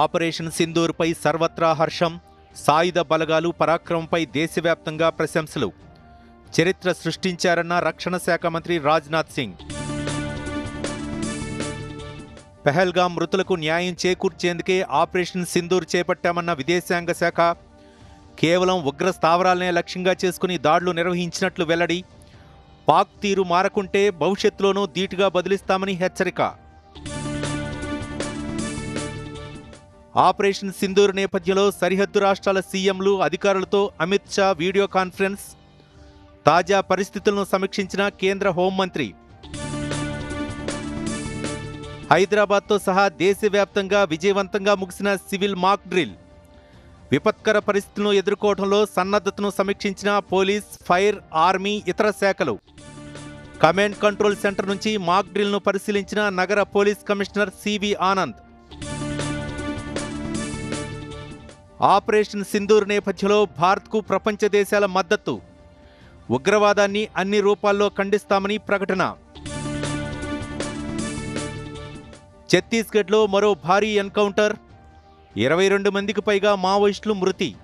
Operation సింధూర్పై సర్వత్రా హర్షం సాయుధ బలగాలు పరాక్రమంపై దేశవ్యాప్తంగా ప్రశంసలు. చరిత్ర సృష్టించారన్న రక్షణ శాఖ మంత్రి రాజ్నాథ్ సింగ్. పెహల్గాం మృతులకు న్యాయం చేకూర్చేందుకే ఆపరేషన్ సింధూర్ చేపట్టామన్న విదేశాంగ శాఖ కేవలం ఉగ్ర స్థావరాలనే లక్ష్యంగా చేసుకుని దాడులు నిర్వహించినట్లు వెల్లడి పాక్ తీరు మారకుంటే భవిష్యత్తులోనూ ధీటుగా బదిలిస్తామని హెచ్చరిక. ఆపరేషన్ సింధూర్ నేపథ్యంలో సరిహద్దు రాష్ట్రాల సీఎంలు అధికారులతో అమిత్ షా వీడియో కాన్ఫరెన్స్. తాజా పరిస్థితులను సమీక్షించిన కేంద్ర హోంమంత్రి. హైదరాబాద్తో సహా దేశవ్యాప్తంగా విజయవంతంగా ముగిసిన సివిల్ మాక్ డ్రిల్. విపత్కర పరిస్థితులను ఎదుర్కోవడంలో సన్నద్ధతను సమీక్షించిన పోలీస్ ఫైర్ ఆర్మీ ఇతర శాఖలు. కమాండ్ కంట్రోల్ సెంటర్ నుంచి మాక్ డ్రిల్ను పరిశీలించిన నగర police commissioner CV Anand. Operation Sindoor నేపథ్యంలో భారత్కు ప్రపంచ దేశాల మద్దతు. ఉగ్రవాదాన్ని అన్ని రూపాల్లో ఖండిస్తామని ప్రకటన. ఛత్తీస్గఢ్లో మరో భారీ ఎన్కౌంటర్. ఇరవై రెండు మందికి పైగా మావోయిస్టులు మృతి.